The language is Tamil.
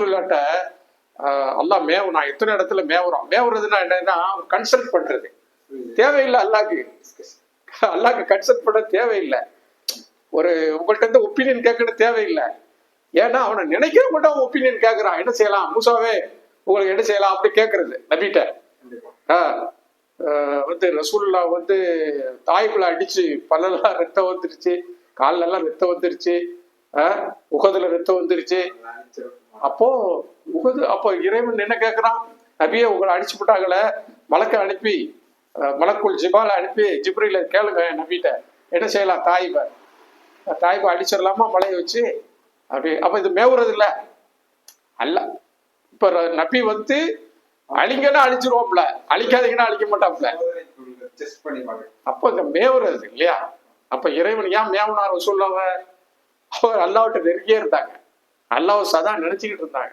ரசூலுல்லாட்ட அல்லாஹ் மேவு நான் எத்தனை இடத்துல மேவுறோம்? மேவுறதுன்னா என்னன்னா கன்சல்ட் பண்றது. தேவையில்லை அல்லாக்கு அல்லாக்கு கன்சல்ட் பண்ண தேவையில்லை. ஒரு உங்கள்ட்ட இருந்து ஒப்பீனியன் கேட்கணும் தேவையில்லை. ஏன்னா அவனை நினைக்கிற மட்டும் ஒப்பீனியன் கேட்கறான். என்ன செய்யலாம்? மூசாவே உங்களுக்கு என்ன செய்யலாம்? அப்படி கேட்கறது நபிட்ட. வந்து ரசூல்லா வந்து தாய்க்குள்ள அடிச்சு பல்லெல்லாம் ரத்தம் வந்துருச்சு. கால்ல எல்லாம் ரத்தம் வந்துருச்சு. உகதுல ரத்தம் வந்துருச்சு. அப்போ உகது அப்போ இறைவன் என்ன கேட்குறான் நபியே உங்களை அடிச்சு விட்டாங்கள மலக்க அனுப்பி மலக்குள் ஜிபால அனுப்பி ஜிப்ரில கேளுங்க நபிட்ட. என்ன செய்யலாம்? தாய்ப தாய்ப அடிச்சிடலாமா? மலையை வச்சு? அப்படி அப்ப இது மேவுறது இல்ல. அல்ல. இப்ப நபி வந்து அழிங்கன்னா அழிச்சிருவோம்ல. அழிக்காதீங்கன்னா அழிக்க மாட்டாப்ல டெஸ்ட் அப்ப இந்த மேவுறது இல்லையா? அப்ப இறைவன் ஏன் மேவுனார் சொல்லுவாங்க அவர் அல்லாவிட்ட நெருங்கியே இருந்தாங்க. அல்லாஹ் சதா நினைச்சுக்கிட்டு இருந்தாங்க.